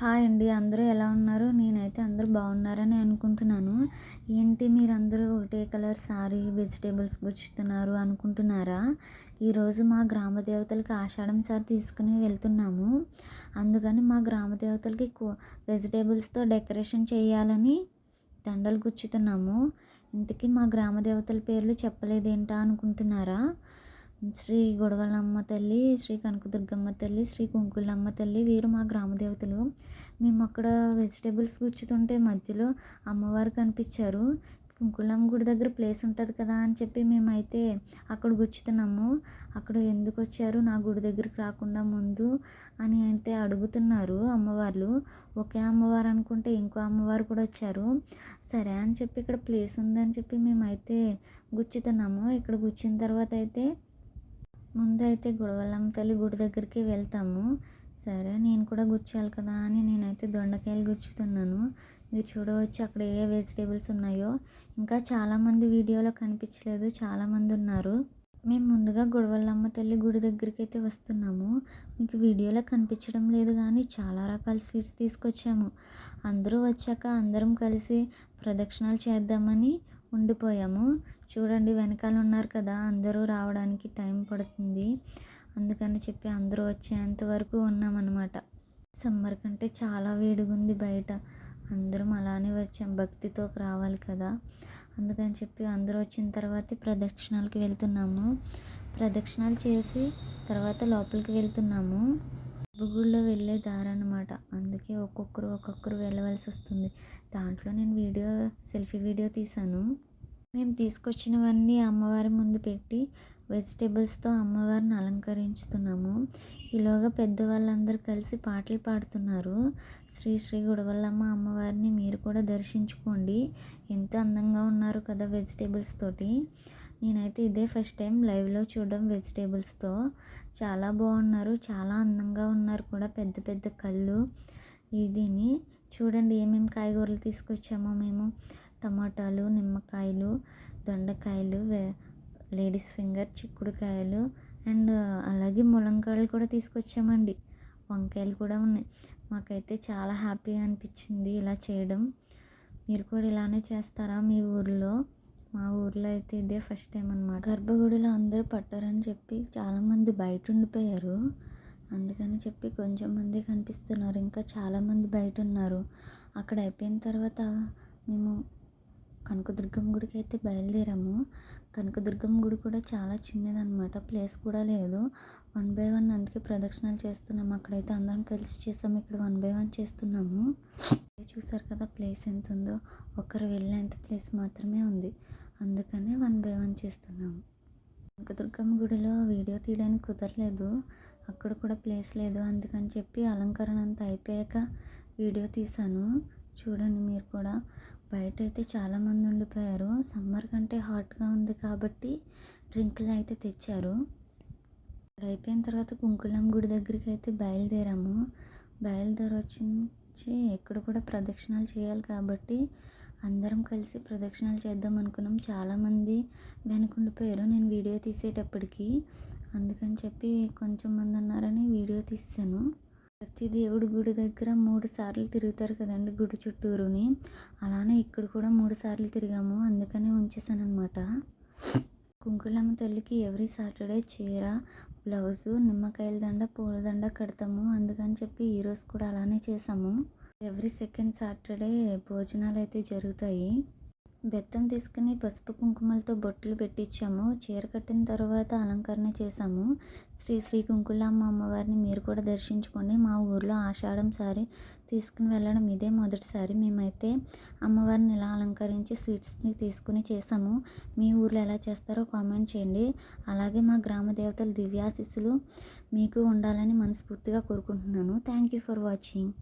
Hi అండి అందరూ ఎలా ఉన్నారు? నేనైతే అందరూ బాగున్నారని అనుకుంటున్నాను. ఏంటి మీరందరూ ఒకటే కలర్ సారీ వెజిటేబుల్స్ గుచ్చుతున్నారు అనుకుంటున్నారా? ఈరోజు మా గ్రామ దేవతలకి ఆషాఢం సారి తీసుకుని వెళ్తున్నాము. అందుకని మా గ్రామ దేవతలకి వెజిటేబుల్స్తో డెకరేషన్ చేయాలని దండలు గుచ్చుతున్నాము. ఇంతకీ మా గ్రామ దేవతల పేర్లు చెప్పలేదేంటా అనుకుంటున్నారా? శ్రీ గొడవలమ్మ తల్లి శ్రీ కనకదుర్గమ్మ తల్లి శ్రీ కుంకులమ్మ తల్లి వీరు మా గ్రామ దేవతలు. మేము అక్కడ వెజిటేబుల్స్ గుచ్చుతుంటే మధ్యలో అమ్మవారు కనిపించారు. కుంకులమ్మ గుడి దగ్గర ప్లేస్ ఉంటుంది కదా అని చెప్పి మేమైతే అక్కడ గుచ్చుతున్నాము. అక్కడ ఎందుకు వచ్చారు? నా గుడి దగ్గరికి రాకుండా ముందు అని అయితే అడుగుతున్నారు అమ్మవార్లు. ఒకే అమ్మవారు అనుకుంటే ఇంకో అమ్మవారు కూడా వచ్చారు. సరే అని చెప్పి ఇక్కడ ప్లేస్ ఉందని చెప్పి మేమైతే గుచ్చుతున్నాము. ఇక్కడ గుచ్చిన తర్వాత అయితే ముందు అయితే తల్లి గుడి దగ్గరికి వెళ్తాము. సరే నేను కూడా గుచ్చాలి కదా అని నేనైతే దొండకాయలు గుచ్చుతున్నాను. మీరు చూడవచ్చు అక్కడ ఏ వెజిటేబుల్స్ ఉన్నాయో. ఇంకా చాలామంది వీడియోలో కనిపించలేదు చాలామంది ఉన్నారు. మేము ముందుగా గుడవల్లమ్మ తల్లి గుడి దగ్గరికి అయితే వస్తున్నాము. మీకు వీడియోలో కనిపించడం లేదు కానీ చాలా రకాల స్వీట్స్ తీసుకొచ్చాము. అందరూ వచ్చాక అందరం కలిసి ప్రదక్షిణాలు చేద్దామని ఉండిపోయాము. చూడండి వెనకాల ఉన్నారు కదా అందరూ రావడానికి టైం పడుతుంది. అందుకని చెప్పి అందరూ వచ్చేంత వరకు ఉన్నామన్నమాట. సమ్మర్ కంటే చాలా వేడిగా ఉంది బయట. అందరం అలానే వచ్చాం భక్తితో రావాలి కదా. అందుకని చెప్పి అందరూ వచ్చిన తర్వాత ప్రదక్షిణాలకి వెళ్తున్నాము. ప్రదక్షిణాలు చేసి తర్వాత లోపలికి వెళ్తున్నాము. గుళ్ళో వెళ్ళే దారి అనమాట అందుకే ఒక్కొక్కరు ఒక్కొక్కరు వెళ్ళవలసి వస్తుంది దాంట్లో నేను వీడియో సెల్ఫీ వీడియో తీశాను. మేము తీసుకొచ్చినవన్నీ అమ్మవారి ముందు పెట్టి వెజిటేబుల్స్తో అమ్మవారిని అలంకరించుతున్నాము. ఈలోగా పెద్దవాళ్ళందరూ కలిసి పాటలు పాడుతున్నారు. శ్రీ శ్రీ గుడవల్లమ్మ అమ్మవారిని మీరు కూడా దర్శించుకోండి. ఎంత అందంగా ఉన్నారు కదా వెజిటేబుల్స్ తోటి. నేనైతే ఇదే ఫస్ట్ టైం లైవ్లో చూడడం వెజిటేబుల్స్తో. చాలా బాగున్నారు చాలా అందంగా ఉన్నారు కూడా పెద్ద పెద్ద కళ్ళు. ఇదిని చూడండి ఏమేమి కాయగూరలు తీసుకొచ్చామో మేము. టమాటాలు నిమ్మకాయలు దొండకాయలు లేడీస్ ఫింగర్ చిక్కుడుకాయలు అండ్ అలాగే ములంకాయలు కూడా తీసుకొచ్చామండి. వంకాయలు కూడా ఉన్నాయి. మాకైతే చాలా హ్యాపీగా అనిపించింది ఇలా చేయడం. మీరు కూడా ఇలానే చేస్తారా మీ ఊర్లో? మా ఊర్లో అయితే ఇదే ఫస్ట్ టైం అనమాట గర్భగుడిలో అందరూ పట్టారని చెప్పి చాలామంది బయట ఉండిపోయారు అందుకని చెప్పి కొంచెం మంది కనిపిస్తున్నారు. ఇంకా చాలామంది బయట ఉన్నారు అక్కడ అయిపోయిన తర్వాత మేము కనకదుర్గం గుడికి అయితే బయలుదేరాము. కనకదుర్గం గుడి కూడా చాలా చిన్నదనమాట ప్లేస్ కూడా లేదు. వన్ బై వన్ అందుకే ప్రదక్షిణాలు చేస్తున్నాము. అక్కడైతే అందరం కలిసి చేస్తాము. ఇక్కడ వన్ బై వన్ చేస్తున్నాము. చూసారు కదా ప్లేస్ ఎంత ఉందో ఒకరు వెళ్ళేంత ప్లేస్ మాత్రమే ఉంది. అందుకనే వన్ బై వన్ చేస్తున్నాము. కనకదుర్గమ్మ గుడిలో వీడియో తీయడానికి కుదరలేదు. అక్కడ కూడా ప్లేస్ లేదు. అందుకని చెప్పి అలంకరణ అంతా అయిపోయాక వీడియో తీశాను. చూడండి మీరు కూడా. బయట అయితే చాలామంది ఉండిపోయారు. సమ్మర్ కంటే హాట్గా ఉంది కాబట్టి డ్రింకులు అయితే తెచ్చారు. అక్కడ అయిపోయిన తర్వాత కుంకులమ్మ గుడి దగ్గరికి అయితే బయలుదేరాము. బయలుదేరి వచ్చి ఎక్కడ కూడా ప్రదక్షిణాలు చేయాలి కాబట్టి అందరం కలిసి ప్రదక్షిణాలు చేద్దాం అనుకున్నాం. చాలామంది వెనుకుండిపోయారు నేను వీడియో తీసేటప్పటికి అందుకని చెప్పి కొంచెం మంది ఉన్నారని వీడియో తీసాను ప్రతి దేవుడి గుడి దగ్గర మూడు సార్లు తిరుగుతారు కదండి గుడి చుట్టూరుని. అలానే ఇక్కడ కూడా మూడు సార్లు తిరిగాము. అందుకనే ఉంచేసాను అనమాట కుంకుళమ్మ తల్లికి ఎవ్రీ సాటర్డే చీర బ్లౌజు నిమ్మకాయల దండ పూల దండ కడతాము. అందుకని చెప్పి ఈరోజు కూడా అలానే చేసాము ఎవ్రీ సెకండ్ సాటర్డే భోజనాలు అయితే జరుగుతాయి. బెత్తం తీసుకుని పసుపు కుంకుమలతో బొట్టులు పెట్టించాము చీర కట్టిన తర్వాత అలంకరణ చేసాము శ్రీ శ్రీ కుంకులమ్మ అమ్మవారిని మీరు కూడా దర్శించుకోండి. మా ఊర్లో ఆషాఢం సారి తీసుకుని వెళ్ళడం ఇదే మొదటిసారి. మేమైతే అమ్మవారిని ఇలా అలంకరించి స్వీట్స్ని తీసుకుని చేసాము మీ ఊర్లో ఎలా చేస్తారో కామెంట్ చేయండి. అలాగే మా గ్రామ దేవతల దివ్యాశిస్సులు మీకు ఉండాలని మనస్ఫూర్తిగా కోరుకుంటున్నాను. Thank you for watching